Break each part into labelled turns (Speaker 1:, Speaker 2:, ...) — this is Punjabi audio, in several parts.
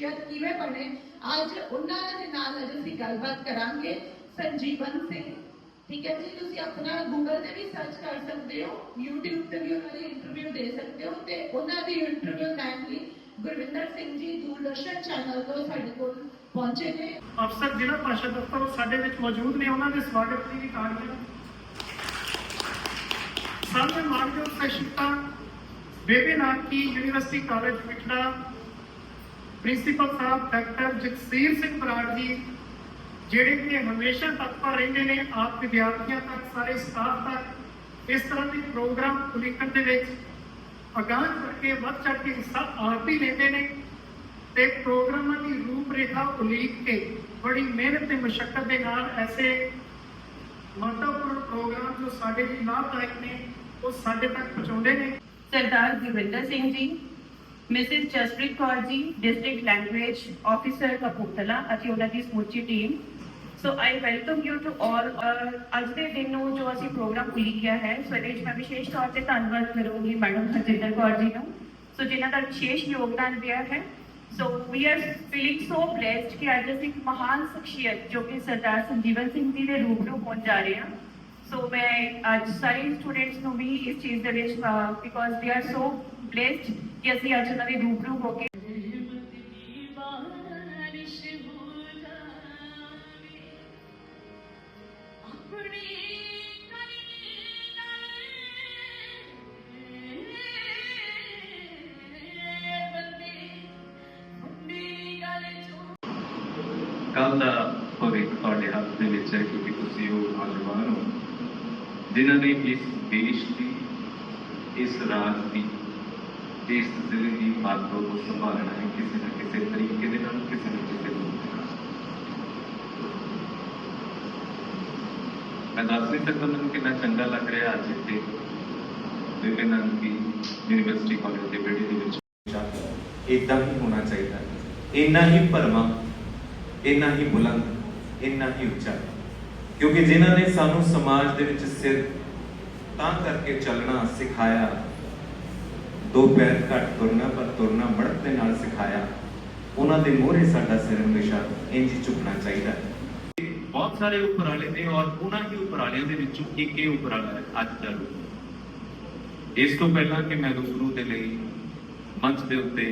Speaker 1: ਸ਼ਖਸੀਅਤ ਕਿਵੇਂ ਬਣੇ ਅੱਜ ਉਹਨਾਂ ਦੇ ਨਾਲ ਅੱਜ ਅਸੀਂ ਗੱਲਬਾਤ ਕਰਾਂਗੇ ਸੰਜੀਵਨ ਸਿੰਘ ਠੀਕ ਹੈ ਜੀ ਤੁਸੀਂ ਆਪਣਾ ਗੂਗਲ ਤੇ ਵੀ ਸਰਚ ਕਰ ਸਕਦੇ ਹੋ YouTube ਤੇ ਵੀ ਉਹਨਾਂ ਦੀ ਇੰਟਰਵਿਊ ਦੇ ਸਕਦੇ ਹੋ ਤੇ ਉਹਨਾਂ ਦੀ ਇੰਟਰਵਿਊ ਲੈਣ ਲਈ ਗੁਰਵਿੰਦਰ ਸਿੰਘ ਜੀ ਦੂਰਦਰਸ਼ਨ ਚੈਨਲ ਤੋਂ ਸਾਡੇ ਕੋਲ ਪਹੁੰਚੇ ਨੇ
Speaker 2: ਅਫਸਰ ਜ਼ਿਲ੍ਹਾ ਭਾਸ਼ਾ ਦਫ਼ਤਰ ਉਹ ਸਾਡੇ ਵਿੱਚ ਮੌਜੂਦ ਨੇ ਉਹਨਾਂ ਦੇ ਸਵਾਗਤ ਲਈ ਵੀ ਕਾਰਜ ਸਾਹਮਣੇ ਮਾਨਯੋਗ ਸਹਿਸ਼ਿਕਤਾ ਬੇਬੀ ਨਾਨਕੀ ਯੂਨੀਵਰਸਿਟੀ ਕਾਲਜ ਵਿਖੜਾ ਪ੍ਰਿੰਸੀਪਲ ਸਾਹਿਬ ਡਾਕਟਰ ਜਗਸੀਰ ਸਿੰਘ ਬਰਾੜ ਜੀ, ਜਿਹੜੇ ਕਿ ਹਮੇਸ਼ਾ ਤਤਪਰ ਰਹਿੰਦੇ ਨੇ, ਆਪ ਵਿਦਿਆਰਥੀਆਂ ਤੱਕ, ਸਾਰੇ ਸਟਾਫ ਤੱਕ, ਇਸ ਤਰ੍ਹਾਂ ਦੇ ਪ੍ਰੋਗਰਾਮ ਉਲੀਕਣ ਦੇ ਵਿੱਚ ਅਗਾਂਹ ਕਰਕੇ ਵੱਧ ਚੜ੍ਹ ਕੇ ਹਿੱਸਾ ਆਪ ਹੀ ਲੈਂਦੇ ਨੇ ਤੇ ਪ੍ਰੋਗਰਾਮਾਂ ਦੀ ਰੂਪਰੇਖਾ ਉਲੀਕ ਕੇ ਬੜੀ ਮਿਹਨਤ ਤੇ ਮਸ਼ੱਕਤ ਦੇ ਨਾਲ ਐਸੇ ਮਹੱਤਵਪੂਰਨ ਪ੍ਰੋਗਰਾਮ ਜੋ ਸਾਡੇ ਲਈ ਲਾਭਦਾਇਕ ਨੇ, ਉਹ ਸਾਡੇ ਤੱਕ ਪਹੁੰਚਾਉਂਦੇ ਨੇ।
Speaker 3: ਸਰਦਾਰ ਗੁਰਵਿੰਦਰ ਸਿੰਘ ਜੀ Mrs Jaspreet Kaur ji, district language officer Kapurthala ਅਤੇ ਉਹਨਾਂ ਦੀ ਸਮੁੱਚੀ team. So I welcome you to all ਅੱਜ ਦੇ ਦਿਨ ਨੂੰ ਜੋ ਅਸੀਂ ਪ੍ਰੋਗਰਾਮ ਉਲੀਕਿਆ ਹੈ ਸੋ ਇਹਦੇ ਵਿੱਚ ਮੈਂ ਵਿਸ਼ੇਸ਼ ਤੌਰ ਤੇ ਧੰਨਵਾਦ ਕਰੂੰਗੀ ਮੈਡਮ ਹਰਜਿੰਦਰ ਕੌਰ ਜੀ ਨੂੰ। ਸੋ ਜਿਨ੍ਹਾਂ ਦਾ ਵਿਸ਼ੇਸ਼ ਯੋਗਦਾਨ ਰਿਹਾ ਹੈ। So we are feeling so blessed ਕਿ ਅੱਜ ਅਸੀਂ ਇੱਕ ਮਹਾਨ ਸ਼ਖਸੀਅਤ ਜੋ ਕਿ ਸਰਦਾਰ ਸੰਜੀਵਨ ਸਿੰਘ ਜੀ ਦੇ ਰੂਬਰੂ ਹੋਣ ਜਾ ਰਹੇ ਹਾਂ। ਸੋ ਮੈਂ ਅੱਜ ਸਾਰੇ ਸਟੂਡੈਂਟਸ ਨੂੰ ਵੀ ਇਸ ਚੀਜ਼ ਦੇ ਵਿੱਚ ਬਿਕੋਜ਼ ਦੇ ਆਰ ਸੋ ਬlesed ਕਿ ਅਸੀਂ ਅੱਜ ਉਹਨਾਂ ਦੇ ਰੂਬਰੂ ਹੋ ਕੇ
Speaker 4: ਕੱਲ ਦਾ ਭਵਿੱਖ ਤੁਹਾਡੇ ਹੱਥ ਦੇ ਵਿੱਚ ਹੈ ਕਿਉਂਕਿ ਤੁਸੀਂ ਉਹ ਨੌਜਵਾਨ ਹੋ, ਜਿਨ੍ਹਾਂ ਨੇ ਇਸ ਦੇਸ਼ ਦੀ, ਇਸ ਰਾਜ ਦੀ ਇਸ ਜ਼ਿਲ੍ਹੇ ਦੀ ਮਾਤਰਾ ਨੂੰ ਸੰਭਾਲਣਾ ਹੈ, ਕਿਸੇ ਨਾ ਕਿਸੇ ਤਰੀਕੇ ਦੇ ਨਾਲ, ਕਿਸੇ ਨਾ ਕਿਸੇ ਰੂਪ ਮੈਂ ਦੱਸ ਨਹੀਂ ਸਕਦਾ ਮੈਨੂੰ ਕਿੰਨਾ ਚੰਗਾ ਲੱਗ ਰਿਹਾ ਅੱਜ ਇੱਥੇ। ਵਿਵੇਕਾਨੰਦ ਦੀ ਯੂਨੀਵਰਸਿਟੀ ਕਾਲਜ ਦੇ ਵਿਹੜੇ ਦੇ ਵਿੱਚ
Speaker 5: ਇਦਾਂ ਹੀ ਹੋਣਾ ਚਾਹੀਦਾ ਇੰਨਾ ਹੀ ਭਰਵਾਂ ਇੰਨਾ ਹੀ ਬੁਲੰਦ, ਇੰਨਾ ਹੀ ਉੱਚਾ। ਕਿਉਂਕਿ ਜਿਨ੍ਹਾਂ ਨੇ ਸਾਨੂੰ ਸਮਾਜ ਦੇ ਵਿੱਚ ਸਿਰ ਤਾਂ ਕਰਕੇ ਚੱਲਣਾ, ਸਿਖਾਇਆ ਦੋ ਪੈਰ ਘੱਟ ਤੁਰਨਾ ਪਰ ਤੁਰਨਾ ਬੜਤ ਦੇ ਨਾਲ ਸਿਖਾਇਆ। ਉਹਨਾਂ ਦੇ ਮੋਹਰੇ ਸਾਡਾ ਸਿਰ ਹਮੇਸ਼ਾ ਇੰਜ ਹੀ ਝੁਕਣਾ ਚਾਹੀਦਾ। ਹੈ
Speaker 4: ਬਹੁਤ ਸਾਰੇ ਉਪਰਾਲੇ ਨੇ ਔਰ ਉਹਨਾਂ ਹੀ ਉਪਰਾਲਿਆਂ ਦੇ ਵਿੱਚੋਂ ਇੱਕ ਇਹ ਉਪਰਾਲਾ ਹੈ ਅੱਜ ਦਾ ਰੂਪ ਇਸ ਤੋਂ ਪਹਿਲਾਂ ਕਿ ਮੈਂ ਗੁਰੂ ਦੇ ਲਈ ਮੰਚ ਦੇ ਉੱਤੇ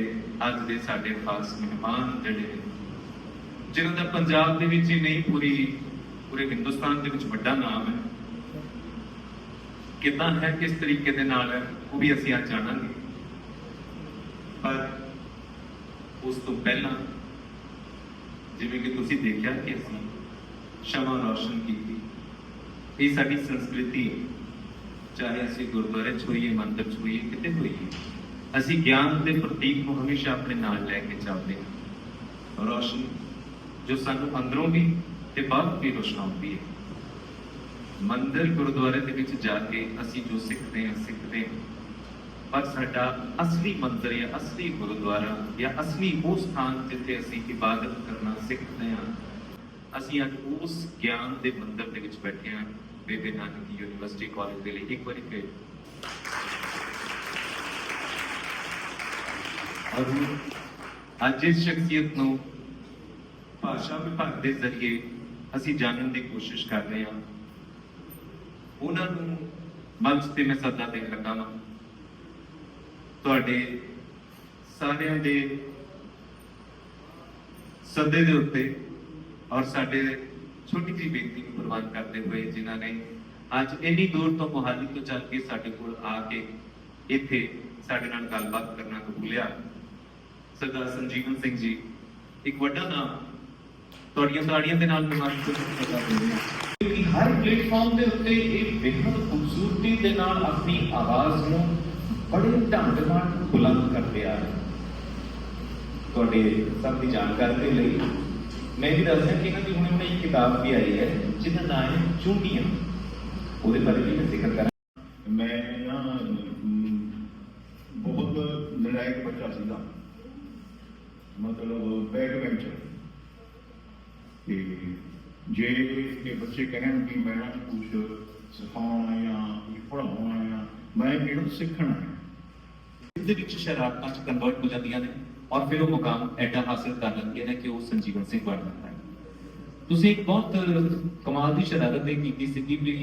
Speaker 4: ਅੱਜ ਦੇ ਸਾਡੇ ਖਾਸ ਮਹਿਮਾਨ ਜਿਹੜੇ ਨੇ, ਜਿਨ੍ਹਾਂ ਦਾ ਪੰਜਾਬ ਦੇ ਵਿੱਚ ਹੀ ਨਹੀਂ ਪੂਰੀ ਪੂਰੇ ਹਿੰਦੁਸਤਾਨ ਦੇ ਵਿੱਚ ਵੱਡਾ ਨਾਮ ਹੈ। ਕਿੱਦਾਂ ਹੈ ਕਿਸ ਤਰੀਕੇ ਦੇ ਨਾਲ ਹੈ ਉਹ ਵੀ ਅਸੀਂ ਅੱਜ ਜਾਣਾਂਗੇ। ਪਰ ਉਸ ਤੋਂ ਪਹਿਲਾਂ ਜਿਵੇਂ ਕਿ ਤੁਸੀਂ ਦੇਖਿਆ ਕਿ ਅਸੀਂ ਸ਼ਮਾ ਰੌਸ਼ਨ ਕੀਤੀ। ਇਹ ਸਾਡੀ ਸੰਸਕ੍ਰਿਤੀ ਚਾਹੇ ਅਸੀਂ ਗੁਰਦੁਆਰੇ ਚ ਹੋਈਏ ਮੰਦਰ ਚ ਹੋਈਏ ਕਿਤੇ ਹੋਈਏ। ਅਸੀਂ ਗਿਆਨ ਦੇ ਪ੍ਰਤੀਕ ਨੂੰ ਹਮੇਸ਼ਾ ਆਪਣੇ ਨਾਲ ਲੈ ਕੇ ਚੱਲਦੇ ਹਾਂ। ਰੌਸ਼ਨ, ਜੋ ਸਾਨੂੰ ਅੰਦਰੋਂ ਵੀ ਤੇ ਬਾਹਰੋਂ ਵੀ ਰੋਸ਼ਨਾਉਂਦੀ ਹੈ। ਮੰਦਰ ਗੁਰਦੁਆਰੇ ਦੇ ਵਿੱਚ ਜਾ ਕੇ ਅਸੀਂ ਜੋ ਸਿੱਖਦੇ ਹਾਂ ਸਿੱਖਦੇ ਹਾਂ। ਪਰ ਸਾਡਾ ਅਸਲੀ ਮੰਦਰ ਜਾਂ ਅਸਲੀ ਗੁਰਦੁਆਰਾ ਜਾਂ ਅਸਲੀ ਉਹ ਸਥਾਨ ਜਿੱਥੇ ਅਸੀਂ ਇਬਾਦਤ ਕਰਨਾ ਸਿੱਖਦੇ ਹਾਂ, ਅਸੀਂ ਅੱਜ ਉਸ ਗਿਆਨ ਦੇ ਮੰਦਰ ਦੇ ਵਿੱਚ ਬੈਠੇ ਹਾਂ, ਬੇਬੇ ਨਾਨਕ ਯੂਨੀਵਰਸਿਟੀ ਕਾਲਜ ਦੇ ਲਈ ਇੱਕ ਵਾਰੀ ਫਿਰ। ਔਰ ਅੱਜ ਇਸ ਸ਼ਖਸੀਅਤ ਨੂੰ ਭਾਸ਼ਾ ਵਿਭਾਗ ਦੇ ਜ਼ਰੀਏ ਅਸੀਂ ਜਾਣਨ ਦੀ ਕੋਸ਼ਿਸ਼ ਕਰ ਰਹੇ ਹਾਂ। ਉਹਨਾਂ ਨੂੰ ਮੰਚ ਤੇ ਮੈਂ ਸੱਦਾ ਦੇਣ ਲੱਗਾ ਹਾਂ ਤੁਹਾਡੇ ਸਾਰਿਆਂ ਦੇ ਸੱਦੇ ਦੇ ਉੱਤੇ ਔਰ ਸਾਡੇ ਛੋਟੀ ਜਿਹੀ ਬੇਨਤੀ ਨੂੰ ਪ੍ਰਵਾਨ ਕਰਦੇ ਹੋਏ ਜਿਨ੍ਹਾਂ ਨੇ ਅੱਜ ਇੰਨੀ ਦੂਰ ਤੋਂ ਮੁਹਾਲੀ ਤੋਂ ਚੱਲ ਕੇ ਸਾਡੇ ਕੋਲ ਆ ਕੇ ਇੱਥੇ ਸਾਡੇ ਨਾਲ ਗੱਲਬਾਤ ਕਰਨਾ ਕਬੂਲਿਆ ਸਰਦਾਰ ਸੰਜੀਵਨ ਸਿੰਘ ਜੀ, ਇੱਕ ਵੱਡਾ ਨਾਮ ਤੁਹਾਡੀਆਂ ਸਾੜੀਆਂ ਦੇ ਨਾਲ ਨਿਵਾਸ ਕਰਦਾ
Speaker 6: ਕਿ ਹਰ ਪਲੇਟਫਾਰਮ ਦੇ ਉੱਤੇ ਇਹ ਬੇहद ਖੂਬਸੂਰਤੀ ਦੇ ਨਾਲ ਆਪਣੀ ਆਵਾਜ਼ ਨੂੰ ਬੜੇ ਢੰਗ ਨਾਲ ਬੁਲੰਦ ਕਰਦੇ ਆ। ਰਹੇ ਤੁਹਾਡੇ ਸਭ ਦੀ ਜਾਣਕਾਰੀ ਦੇ ਲਈ ਮੈਂ ਵੀ ਦੱਸਦਾ ਕਿ ਇਹਨਾਂ ਦੀ ਹੁਣੇ ਹੁਣੇ ਇੱਕ ਕਿਤਾਬ ਵੀ ਆਈ ਹੈ, ਜਿਹਦਾ ਨਾਮ ਹੈ ਚੁੰਡੀਆਂ। ਉਹਦੇ ਬਾਰੇ ਵੀ ਮੈਂ ਜ਼ਿਕਰ ਕਰਾਂ।
Speaker 7: ਮੈਂ ਨਾ ਬਹੁਤ ਨਲਾਇਕ ਬੱਚਾ ਸੀਗਾ। ਮਤਲਬ ਬੈਕ ਵੈਂਚਰ ਤੇ ਜੇ ਇਹ ਬੱਚੇ ਕਹਿਣ ਕਿ ਮੈਂ ਕੁਝ ਸਿਖਾਉਣਾ ਜਾਂ ਕੁਝ ਪੜਾਉਣਾ ਜਾਂ ਮੈਂ ਇਹਨੂੰ ਸਿੱਖਣਾ
Speaker 4: ਦੇ ਵਿੱਚ ਸ਼ਰਾਰਤਾਂ ਚ ਕਨਵਰਟ ਹੋ ਜਾਂਦੀਆਂ ਨੇ ਔਰ ਫਿਰ ਉਹ ਮੁਕਾਮ ਐਡਾ ਹਾਸਲ ਕਰ ਲੈਂਦੇ ਨੇ ਕਿ ਉਹ ਸੰਜੀਵਨ ਸਿੰਘ ਬਣ ਜਾਂਦਾ ਹੈ ਤੁਸੀਂ ਇੱਕ ਬਹੁਤ ਕਮਾਲ ਦੀ ਸ਼ਰਾਰਤ ਇਹ ਕੀਤੀ ਸੀ ਵੀ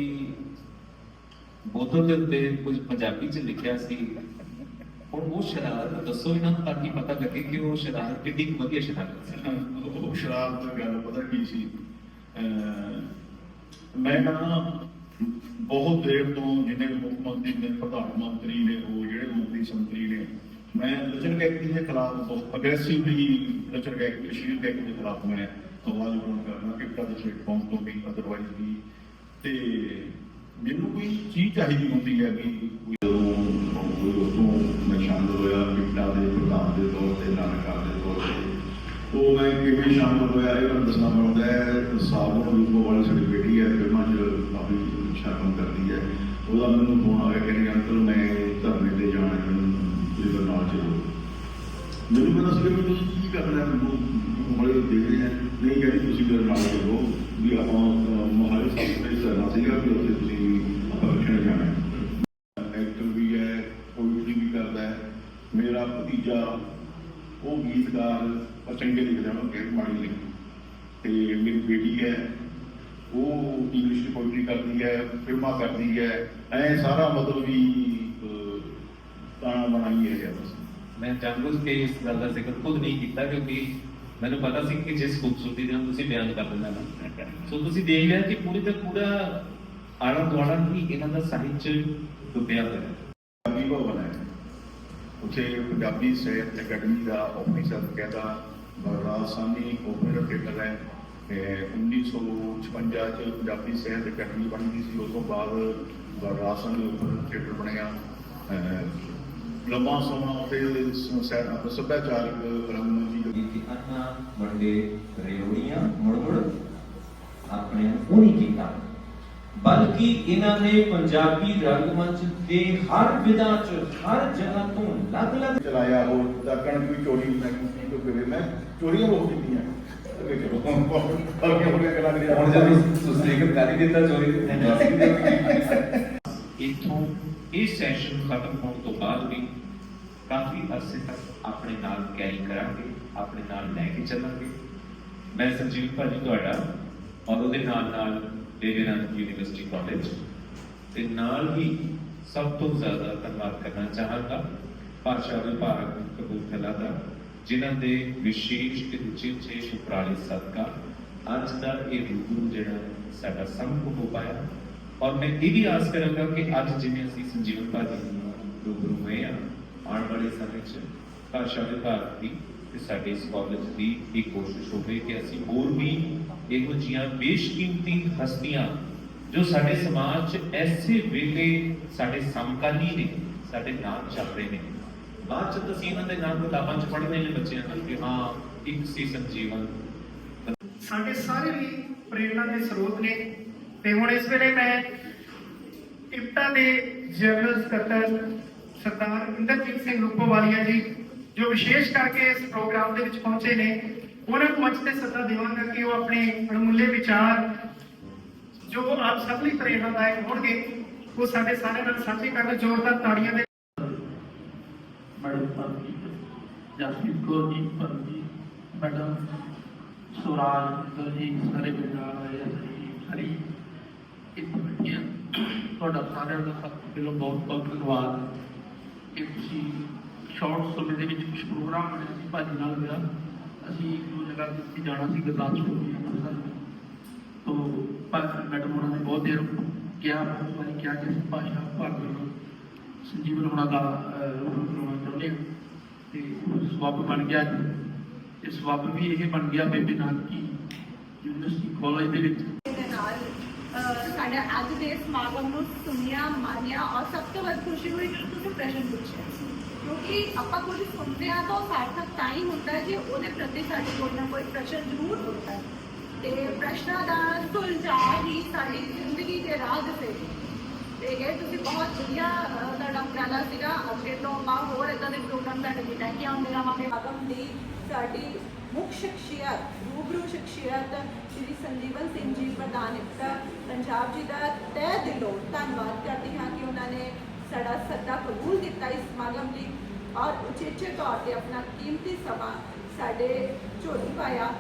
Speaker 4: ਬੋਤਲ ਦੇ ਉੱਤੇ ਕੁਝ ਪੰਜਾਬੀ ਚ ਲਿਖਿਆ ਸੀ ਹੁਣ ਉਹ ਸ਼ਰਾਰਤ ਦੱਸੋ ਇਹਨਾਂ ਨੂੰ ਤਾਂ ਕਿ ਪਤਾ ਲੱਗੇ ਕਿ ਉਹ ਸ਼ਰਾਰਤ ਕਿੰਨੀ ਕੁ ਵਧੀਆ ਸ਼ਰਾਰਤ ਸੀ
Speaker 7: ਉਹ ਸ਼ਰਾਬ ਦਾ ਗੱਲ ਪਤਾ ਕੀ ਸੀ ਅਹ ਮੈਂ ਨਾ ਬਹੁਤ ਦੇਰ ਤੋਂ ਜਿੰਨੇ ਵੀ ਮੁੱਖ ਮੰਤਰੀ ਨੇ, ਪ੍ਰਧਾਨ ਮੰਤਰੀ ਨੇ ਉਹ ਜਿਹੜੇ ਮੰਤਰੀ ਸੰਤਰੀ ਨੇ, ਮੈਂ ਲਚਰ ਗੈਕੀ ਦੇ ਖਿਲਾਫ ਬਹੁਤ ਅਗਰੈਸਿਵਲੀ ਲਚਰ ਗੈਕੀ ਸ਼ੀਰ ਗੈਕੀ ਦੇ ਖਿਲਾਫ ਮੈਂ ਆਵਾਜ਼ ਬੁਲੰਦ ਕਰਨਾ ਕਿ ਕਦੇ ਪਲੇਟਫਾਰਮ ਤੋਂ ਵੀ ਅਦਰਵਾਈਜ਼ ਵੀ। ਤੇ ਮੈਨੂੰ ਕੋਈ ਚੀਜ਼ ਚਾਹੀਦੀ ਹੁੰਦੀ ਹੈ ਕਿ ਕੋਈ ਉਦੋਂ ਮੈਂ ਸ਼ਾਮਲ ਹੋਇਆ, ਪਿੰਡਾਂ ਦੇ ਪ੍ਰਧਾਨ ਦੇ ਤੌਰ ਤੇ, ਨਾਨਕਾ ਦੇ ਤੌਰ ਤੇ, ਉਹ ਮੈਂ ਕਿਵੇਂ ਸ਼ਾਮਲ ਹੋਇਆ, ਇਹ ਮੈਨੂੰ ਦੱਸਣਾ ਪੈਂਦਾ ਹੈ ਸਾਬਨ ਰੂਪੋ ਵਾਲੀ ਸਾਡੀ ਬੇਟੀ ਹੈ, ਫਿਲਮਾਂ 'ਚ ਕਾਫੀ ਸ਼ਰਮ ਕਰਦੀ ਹੈ। ਉਹਦਾ ਮੈਨੂੰ ਫੋਨ ਆਇਆ ਕਿ ਅੰਕਲ ਮੈਂ ਧਰਨੇ ਤੇ ਜਾਣਾ ਹੈ ਤੁਸੀਂ ਮੇਰੇ ਨਾਲ ਚਲੋ। ਮੈਨੂੰ ਪਤਾ ਸੀ ਕਿ ਤੁਸੀਂ ਕੀ ਕਰਨਾ ਹੈ ਮੈਨੂੰ ਬੜੇ ਦੇ ਰਹੇ ਨਹੀਂ ਕਹਿੰਦੀ ਤੁਸੀਂ ਮੇਰੇ ਨਾਲ ਚਲੋ। ਵੀ ਆਪਾਂ ਅਹ, ਸਾਹਿਬ ਤੇ ਕਰਨਾ ਸੀਗਾ ਕਿ ਉੱਥੇ ਤੁਸੀਂ ਆਪਾਂ ਵੇਖਣ ਜਾਣਾ ਹੈ। ਐਕਟਰ ਵੀ ਹੈ ਪੋਇਟਰੀ ਵੀ ਕਰਦਾ ਹੈ। ਮੇਰਾ ਭਤੀਜਾ ਉਹ ਗੀਤਕਾਰ ਚੰਗੇ ਲਿਖਦਾ ਉਹ ਕਿ ਮਾੜੀ ਲਿਖ। ਤੇ ਮੇਰੀ ਬੇਟੀ ਹੈ ਉਹ ਇੰਗਲਿਸ਼ ਦੀ ਪੋਇਟਰੀ ਕਰਦੀ ਹੈ ਫਿਲਮਾਂ ਕਰਦੀ ਹੈ ਐ ਸਾਰਾ ਮਤਲਬ ਵੀ ਤਾਣਾ ਬਣਾਈ ਹੈ ਬਸ।
Speaker 4: ਮੈਂ ਜਾਣਬੁੱਝ ਕੇ ਇਸ ਗੱਲ ਦਾ ਜ਼ਿਕਰ ਖੁਦ ਨਹੀਂ ਕੀਤਾ ਕਿਉਂਕਿ ਮੈਨੂੰ ਪਤਾ ਸੀ ਕਿ ਜਿਸ ਖੂਬਸੂਰਤੀ ਦੇ ਨਾਲ ਤੁਸੀਂ ਬਿਆਨ ਕਰ ਦਿੰਦਾ ਨਾ ਸੋ ਤੁਸੀਂ ਦੇਖ ਲਿਆ ਕਿ ਪੂਰੀ ਤੇ ਪੂਰਾ ਆਲਾ ਦੁਆਲਾ ਹੀ ਇਹਨਾਂ ਦਾ ਸਾਹਿਤ ਚ ਡੁੱਬਿਆ ਹੋਇਆ ਹੈ।
Speaker 7: ਪੰਜਾਬੀ ਭਵਨ ਹੈ। ਉੱਥੇ ਪੰਜਾਬੀ ਸਾਹਿਤ ਅਕੈਡਮੀ ਦਾ ਆਫਿਸਰ ਕਹਿੰਦਾ ਬਰਰਾਜ ਸਾਨੀ ਥੀਏਟਰ ਹੈ। ਇਹ 1956 ਚ ਪੰਜਾਬੀ ਸਾਹਿਤ ਅਕੈਡਮੀ ਬਣੀ ਗਈ ਸੀ। ਉਸ ਤੋਂ ਬਾਅਦ ਬਰਰਾਜ ਸਾਨੀ ਓਪਰਾ ਥੀਏਟਰ ਬਣਿਆ। ਲੰਮਾ ਸਮਾਂ ਆਪਣਾ ਸੱਭਿਆਚਾਰਕ ਰੰਗਮੰਚੀ ਜੋ
Speaker 8: ਕੀਤੀ ਅੰਨਾ ਵੰਡੇ ਰੇਉੜੀਆਂ ਮੁੜ ਮੁੜ ਆਪਣੇ ਨੂੰ ਉਹ ਨਹੀਂ ਕੀਤਾ। ਬਲਕਿ ਇਹਨਾਂ ਨੇ ਪੰਜਾਬੀ ਰੰਗਮੰਚ ਦੇ ਹਰ ਵਿਧਾ ਚ ਹਰ ਜਗ੍ਹਾ ਤੋਂ ਅਲੱਗ-ਅਲੱਗ
Speaker 7: ਚਲਾਇਆ। ਹੋਰ ਤਾਂ ਕਣਕ ਵੀ ਚੋਰੀ ਮੈਂ ਕੀਤੀ ਤੋਂ ਮੈਂ ਚੋਰੀਆਂ ਬਹੁਤ ਕੀਤੀਆਂ।
Speaker 4: ਇਥੋਂ ਇਹ ਸੈਸ਼ਨ ਖਤਮ ਹੋਣ ਤੋਂ ਬਾਅਦ ਵੀ ਕਾਫੀ ਅਰਸੇ ਤੱਕ ਆਪਣੇ ਨਾਲ ਕੈਰੀ ਕਰਾਂਗੇ, ਆਪਣੇ ਨਾਲ ਲੈ ਕੇ ਚੱਲਾਂਗੇ। ਮੈਂ ਸੰਜੀਵ ਭਾਜੀ ਤੁਹਾਡਾ, ਔਰ ਉਹਦੇ ਨਾਲ ਨਾਲ ਵਿਵੇਕਾਨੰਦ ਯੂਨੀਵਰਸਿਟੀ ਕਾਲਜ ਤੇ ਨਾਲ ਹੀ ਸਭ ਤੋਂ ਜ਼ਿਆਦਾ ਧੰਨਵਾਦ ਕਰਨਾ ਚਾਹਾਂਗਾ, ਭਾਸ਼ਾ ਵਿਭਾਗ ਕਪੂਰਥਲਾ ਦਾ। ਜਿਨ੍ਹਾਂ ਦੇ ਵਿਸ਼ੇਸ਼ ਤੇ ਉਚੇਚੇ ਉਪਰਾਲੇ ਸਦਕਾ ਅੱਜ ਦਾ ਇਹ ਰੂਬਰੂ ਜਿਹੜਾ ਸਾਡਾ ਸੰਭਵ ਹੋ ਪਾਇਆ। ਔਰ ਮੈਂ ਇਹ ਵੀ ਆਸ ਕਰਾਂਗਾ ਕਿ ਅੱਜ ਜਿਵੇਂ ਅਸੀਂ ਸੰਜੀਵਨ ਭਾਜੀ ਨੂੰ ਰੂਬਰੂ ਹੋਏ ਆ ਆਉਣ ਵਾਲੇ ਸਮੇਂ 'ਚ ਭਾਸ਼ਾ ਵਿਭਾਗ ਦੀ ਤੇ ਸਾਡੇ ਇਸ ਕਾਲਜ ਦੀ ਇਹ ਕੋਸ਼ਿਸ਼ ਹੋਵੇ ਕਿ ਅਸੀਂ ਹੋਰ ਵੀ ਇਹੋ ਜਿਹੀਆਂ ਬੇਸ਼ਕੀਮਤੀ ਹਸਤੀਆਂ ਜੋ ਸਾਡੇ ਸਮਾਜ 'ਚ ਐਸੇ ਵੇਲੇ ਸਾਡੇ ਸਮਕਾਲੀ ਨੇ, ਸਾਡੇ ਨਾਲ ਚੱਲ ਰਹੇ ਨੇ ਬਾਅਦ 'ਚ ਤੁਸੀਂ ਇਹਨਾਂ ਦੇ ਨਾਮ ਕਿਤਾਬਾਂ 'ਚ ਪੜ੍ਹਦੇ ਨੇ ਬੱਚਿਆਂ ਨੂੰ ਕਿ ਹਾਂ, ਇੱਕ ਸੀ ਸੰਜੀਵਨ।
Speaker 2: ਸਾਡੇ ਸਾਰੇ ਵੀ ਪ੍ਰੇਰਣਾ ਦੇ ਸਰੋਤ ਨੇ ਤੇ ਹੁਣ ਇਸ ਵੇਲੇ ਮੈਂ ਇਪਟਾ ਦੇ ਜਨਰਲ ਸਕੱਤਰ ਸਰਦਾਰ ਇੰਦਰਜੀਤ ਸਿੰਘ ਰੂਪੋਵਾਲੀਆ ਜੀ, ਜੋ ਵਿਸ਼ੇਸ਼ ਕਰਕੇ ਇਸ ਪ੍ਰੋਗਰਾਮ ਦੇ ਵਿੱਚ ਪਹੁੰਚੇ ਨੇ, ਉਹਨਾਂ ਨੂੰ ਮੰਚ ਤੇ ਸੱਦਾ ਦੇਵਾਂਗਾ ਕਿ ਉਹ ਆਪਣੇ ਅਣਮੁੱਲੇ ਵਿਚਾਰ ਜੋ ਆਪ ਸਭ ਲਈ ਪ੍ਰੇਰਨਾਦਾਇਕ ਹੋਣਗੇ, ਉਹ ਸਾਡੇ ਸਾਰਿਆਂ ਨਾਲ ਸਾਂਝੇ ਕਰਨ ਜ਼ੋਰਦਾਰ ਤਾੜੀਆਂ ਦੇ
Speaker 9: ਮੈਡਮ ਪਰਮਜੀਤ ਜਸਪ੍ਰੀਤ ਕੌਰ ਜੀ ਪਰਮਜੀਤ ਮੈਡਮ ਸੁਰਾਜ ਮਿੱਤਲ ਜੀ ਸਾਰੇ ਪੰਜਾਬ ਆਏ ਆ ਜੀ ਹਰੀ ਇੱਕ ਬੈਠੀਆਂ ਤੁਹਾਡਾ ਸਾਰਿਆਂ ਦਾ ਸਭ ਦਿਲੋਂ ਬਹੁਤ ਬਹੁਤ ਧੰਨਵਾਦ ਕਿ ਤੁਸੀਂ ਸ਼ਾਰਟ ਸਮੇਂ ਦੇ ਵਿੱਚ ਕੁਝ ਪ੍ਰੋਗਰਾਮ ਬਣਿਆ ਸੀ ਭਾਜੀ ਨਾਲ ਮੇਰਾ ਅਸੀਂ ਇੱਕ ਦੋ ਜਗ੍ਹਾ ਤੇ ਜਾਣਾ ਸੀ ਗੁਰਦਾਸਪੁਰ ਵੀ ਅੰਮ੍ਰਿਤਸਰ ਤੋ ਪਰ ਮੈਡਮ ਹੋਣਾ ਨੇ ਬਹੁਤ ਦੇਰ ਕਿਹਾ ਬਹੁਤ ਵਾਰੀ ਕਿਹਾ ਕਿ ਅਸੀਂ ਭਾਸ਼ਾ ਭਾਗ ਨੂੰ ਸੰਜੀਵਨ ਹੋਣਾ ਦਾ ਰੂਪ ਬਣਾਉਣਾ ਚਾਹੁੰਦੇ ਹਾਂ। ਤੇ ਉਹ ਸਬੱਬ ਬਣ ਗਿਆ ਜੀ ਤੇ ਸਬੱਬ ਵੀ ਇਹ ਬਣ ਗਿਆ ਬੇਬੇ ਨਾਨਕੀ ਯੂਨੀਵਰਸਿਟੀ ਕਾਲਜ ਦੇ ਵਿੱਚ।
Speaker 10: ਦੇ ਨਾਲ ਅਹ, ਸਾਡਾ ਅੱਜ ਦੇ ਸਮਾਗਮ ਨੂੰ ਸੁਣਿਆ ਮਾਨਿਆ ਔਰ ਸਭ ਤੋਂ ਵੱਧ ਖੁਸ਼ੀ ਹੋਈ ਜਦੋਂ ਤੁਸੀਂ ਪ੍ਰਸ਼ਨ ਪੁੱਛਿਆ ਕਿਉਂਕਿ ਆਪਾਂ ਕੁਝ ਸੁਣਦੇ ਆ ਤਾਂ ਉਹ ਸਾਰਥਕ ਤਾਂ ਹੀ ਹੁੰਦਾ ਹੈ ਜੇ ਉਹਦੇ ਪ੍ਰਤੀ ਸਾਡੇ ਕੋਲ ਨਾ ਕੋਈ ਪ੍ਰਸ਼ਨ ਜ਼ਰੂਰ ਹੁੰਦਾ ਹੈ। ਤੇ ਪ੍ਰਸ਼ਨਾਂ ਦਾ ਸੁਲਝਾਅ ਹੀ ਸਾਡੀ ਜ਼ਿੰਦਗੀ ਦੇ ਰਾਹ ਦੇ ਤੇ ਇਹ ਤੁਸੀਂ ਬਹੁਤ ਵਧੀਆ ਤੁਹਾਡਾ ਉਪਰਾਲਾ ਸੀਗਾ। ਅੱਗੇ ਤੋਂ ਆਪਾਂ ਹੋਰ ਇਦਾਂ ਦੇ ਪ੍ਰੋਗਰਾਮ ਤੁਹਾਡੇ ਲਈ ਲੈ ਕੇ ਆਉਂਦੇ ਰਹਾਂਗੇ।
Speaker 11: ਸਮਾਗਮ ਦੀ ਸਾਡੀ ਮੁੱਖ ਸ਼ਖਸੀਅਤ, ਰੂਬਰੂ ਸ਼ਖਸੀਅਤ ਸ਼੍ਰੀ ਸੰਜੀਵਨ ਸਿੰਘ ਜੀ ਪ੍ਰਧਾਨ ਇਫਤਾ ਪੰਜਾਬ ਜੀ ਦਾ ਤਹਿ ਦਿਲੋਂ ਧੰਨਵਾਦ ਕਰਦੀ ਹਾਂ ਕਿ ਉਹਨਾਂ ਨੇ ਸਾਡਾ ਸੱਦਾ ਕਬੂਲ ਕੀਤਾ ਇਸ ਸਮਾਗਮ ਲਈ ਔਰ ਉਚੇਚੇ ਤੌਰ ਤੇ ਆਪਣਾ ਕੀਮਤੀ ਸਮਾਂ ਸਾਡੇ ਝੋਲੀ ਪਾਇਆ।